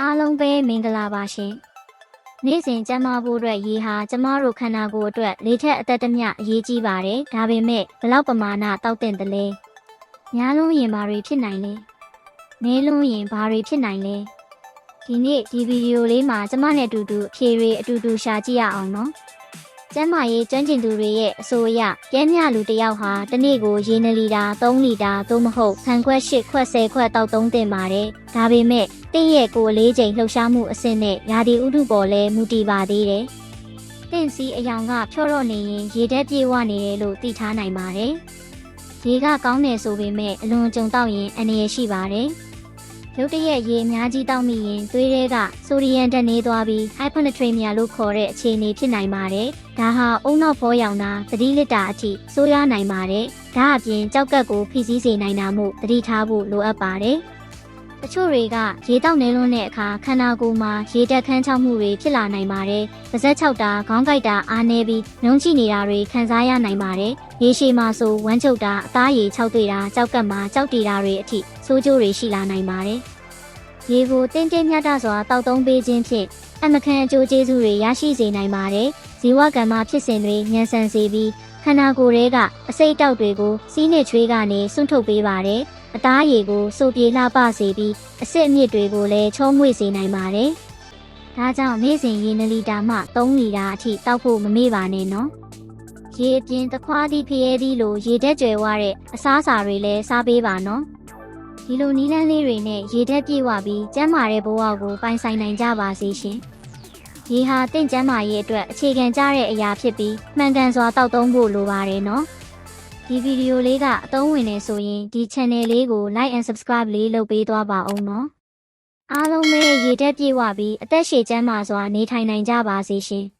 အားလုံးပဲမင်္ဂလာပါရှင်။နေ့စဉ်ကျန်းမာဖို့အတွက်ရေဟာကျမတို့ခန္ဓာကိုယ်အတွက်လေထက်အသက်တမျှအရေးကြီးပါတယ်။ဒါပေမဲ့ဘလောက်ပမာဏတောက်တဲ့တလဲ။များလုံးရင်ဘာတွေဖြစ်နိုင်လဲ။နည်းလုံးရင်ဘာတွေဖြစ်နိုင်လဲ။ဒီနေ့ဒီဗီဒီယိုလေးမှာကျမနဲ့အတူတူအဖြေတွေအတူတူရှာကြည့်ရအောင်နော်။ ကျန်းမာရေးကျွမ်းကျင်သူတွေရဲ့အဆိုအရကျန်းမြလူတစ်ယောက်ဟာတစ်နေ့ကိုရေ2လီတာ3လီတာသို့မဟုတ်ခံခွက်8ခွက်10ခွက်တောက်သုံးတင်ပါတယ်။ဒါပေမဲ့တင့်ရဲ့ကိုယ်လေးချိန်လှုပ်ရှားမှုအဆင့်နဲ့ရာသီဥတုပေါ်လဲမူတည်ပါသေးတယ်။တင့်စီအယောင်ကဖြော့တော့နေရင်ရေတက်ပြေဝနေတယ်လို့သိထားနိုင်ပါတယ်။ရေကကောင်းတယ်ဆိုပေမဲ့အလွန်ကြုံတော့ရင်အန္တရာယ်ရှိပါတယ်။ ရုတ်တရက်ရေအများကြီးတောက်မိရင်သွေးတွေကဆိုဒီယမ်တက်နေသွားပြီး hyponatremia လို့ခေါ်တဲ့အခြေအနေဖြစ်နိုင်ပါတယ်။ဒါဟာအုံနောက်ဖောရောင်တာသတိလစ်တာအထိဆိုးရွားနိုင်ပါတယ်။ဒါအပြင်ကြောက်ကက်ကိုဖိစီးစေနိုင်တာမို့သတိထားဖို့လိုအပ်ပါတယ်။ တချို့တွေကရေတောက်နေလွန်းတဲ့အခါခန္ဓာကိုယ်မှာရေတက်ခန်းချောက်မှုတွေဖြစ်လာနိုင်ပါတယ်။ပါးစပ်ချောက်တာခေါင်းကိုက်တာအားနေပြီးနှုံးချိနေတာတွေခံစားရနိုင်ပါတယ်။ရေရှည်မှာဆိုဝမ်းချုပ်တာအသားရည်ချောက်တွေ့တာကြောက်ကက်မှာကြောက်တီတာတွေအထိဆိုးကျိုးတွေရှိလာနိုင်ပါတယ်။ရေကိုတင်းတင်းမြတ်တစွာတောက်သုံးပေးခြင်းဖြင့်အမကန်အကျိုးကျေးဇူးတွေရရှိစေနိုင်ပါတယ်။ဇီဝကမ္မဖြစ်စဉ်တွေညှန်ဆန်စေပြီးခန္ဓာကိုယ်ထဲကအစိတ်အတောက်တွေကိုစီးနှချွေးကနေစွန့်ထုတ်ပေးပါတယ်။ အသားရည်ကိုစိုးပြေလှပစေပြီးအစစ်အမြစ်တွေကိုလည်းချုံးမွေ့စေနိုင်ပါတယ်။ဒါကြောင့်နေ့စဉ်ရေ2လီတာမှ3လီတာအထိတောက်ဖို့မမေ့ပါနဲ့နော်။ရေအပြင်တခွားသီးဖျဲသီးလိုရေတက်ကြွယ်ဝတဲ့အစားအစာတွေလည်းစားပေးပါနော်။ဒီလိုနီးလန်းလေးတွေနဲ့ရေတက်ပြေဝပြီးကျန်းမာတဲ့ဘဝကိုပိုင်ဆိုင်နိုင်ကြပါစေရှင်။ရေဟာတင့်ကျန်းမာရေးအတွက်အခြေခံကျတဲ့အရာဖြစ်ပြီးမှန်ကန်စွာတောက်သုံးဖို့လိုပါတယ်နော်။ ဒီဗီဒီယိုလေးကအသုံးဝင်နေဆိုရင်ဒီ channel လေးကို like and subscribe လေးလုပ်ပေးသွားပါအောင်နော်။အားလုံးပဲရေတက်ပြေဝပြီးအသက်ရှည်ကျန်းမာစွာနေထိုင်နိုင်ကြပါစေရှင်။